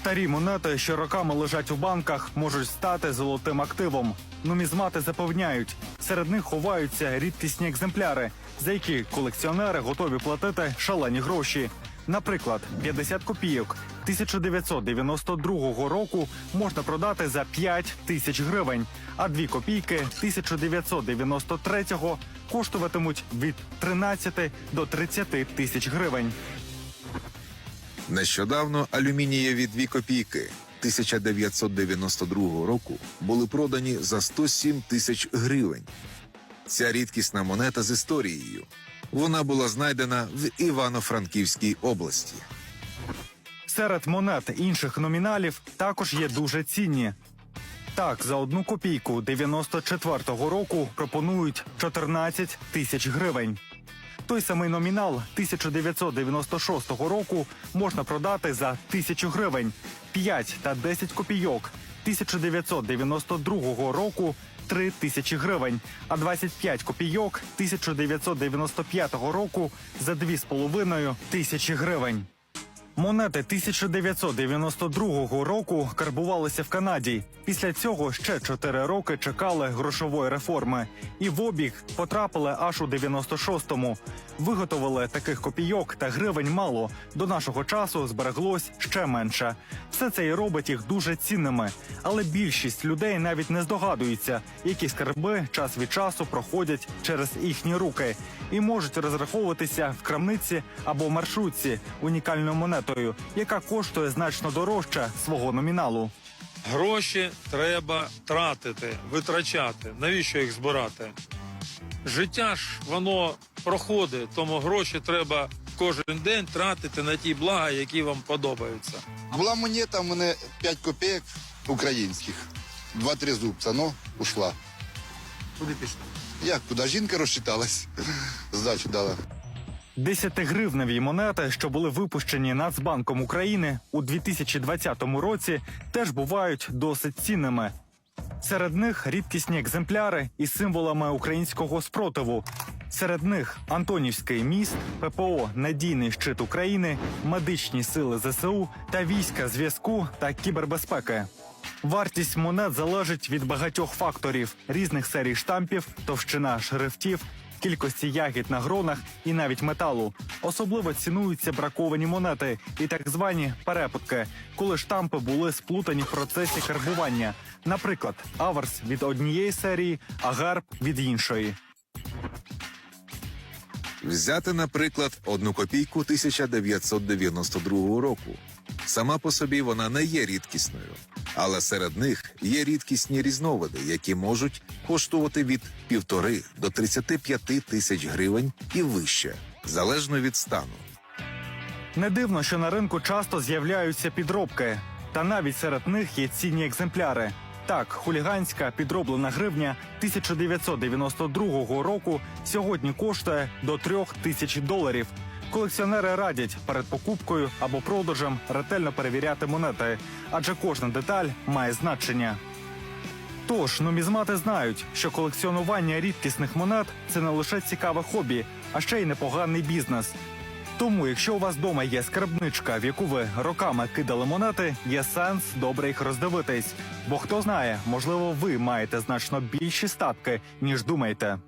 Старі монети, що роками лежать у банках, можуть стати золотим активом. Нумізмати запевняють, серед них ховаються рідкісні екземпляри, за які колекціонери готові платити шалені гроші. Наприклад, 50 копійок 1992 року можна продати за 5 тисяч гривень, а 2 копійки 1993 коштуватимуть від 13 до 30 тисяч гривень. Нещодавно алюмінієві дві копійки 1992 року були продані за 107 тисяч гривень. Ця рідкісна монета з історією. Вона була знайдена в Івано-Франківській області. Серед монет інших номіналів також є дуже цінні. Так, за одну копійку 94-го року пропонують 14 тисяч гривень. Той самий номінал 1996 року можна продати за тисячу гривень, 5 та 10 копійок. 1992 року 3 тисячі гривень, а 25 копійок 1995 року за 2,5 тисячі гривень. Монети 1992 року карбувалися в Канаді. Після цього ще 4 роки чекали грошової реформи, і в обіг потрапили аж у 96-му. Виготовили таких копійок та гривень мало. До нашого часу збереглось ще менше. Все це і робить їх дуже цінними. Але більшість людей навіть не здогадуються, які скарби час від часу проходять через їхні руки і можуть розраховуватися в крамниці або маршрутці унікальною монетою, яка коштує значно дорожче свого номіналу. Гроші треба тратити, витрачати. Навіщо їх збирати? Життя ж воно проходить, тому гроші треба кожен день тратити на ті блага, які вам подобаються. Була монета, у мене 5 копійок українських. Два-три зубця, ну, ушла. Куди пішли? Як, куди жінка розчиталась? Здачу дала. 10-гривневі монети, що були випущені Нацбанком України у 2020 році, теж бувають досить цінними. Серед них рідкісні екземпляри із символами українського спротиву. Серед них Антонівський міст, ППО Надійний щит України, медичні сили ЗСУ та війська зв'язку та кібербезпеки. Вартість монет залежить від багатьох факторів: різних серій штампів, товщина шрифтів, кількості ягід на гронах і навіть металу. Особливо цінуються браковані монети і так звані перепутки, коли штампи були сплутані в процесі карбування. Наприклад, аверс від однієї серії, а герб від іншої. Взяти, наприклад, одну копійку 1992 року. Сама по собі вона не є рідкісною, але серед них є рідкісні різновиди, які можуть коштувати від півтори до 35 тисяч гривень і вище, залежно від стану. Не дивно, що на ринку часто з'являються підробки, та навіть серед них є цінні екземпляри. Так, хуліганська підроблена гривня 1992 року сьогодні коштує до трьох тисяч доларів. Колекціонери радять перед покупкою або продажем ретельно перевіряти монети, адже кожна деталь має значення. Тож нумізмати знають, що колекціонування рідкісних монет це не лише цікаве хобі, а ще й непоганий бізнес. Тому, якщо у вас вдома є скарбничка, в яку ви роками кидали монети, є сенс добре їх роздивитись. Бо хто знає, можливо, ви маєте значно більші статки, ніж думаєте.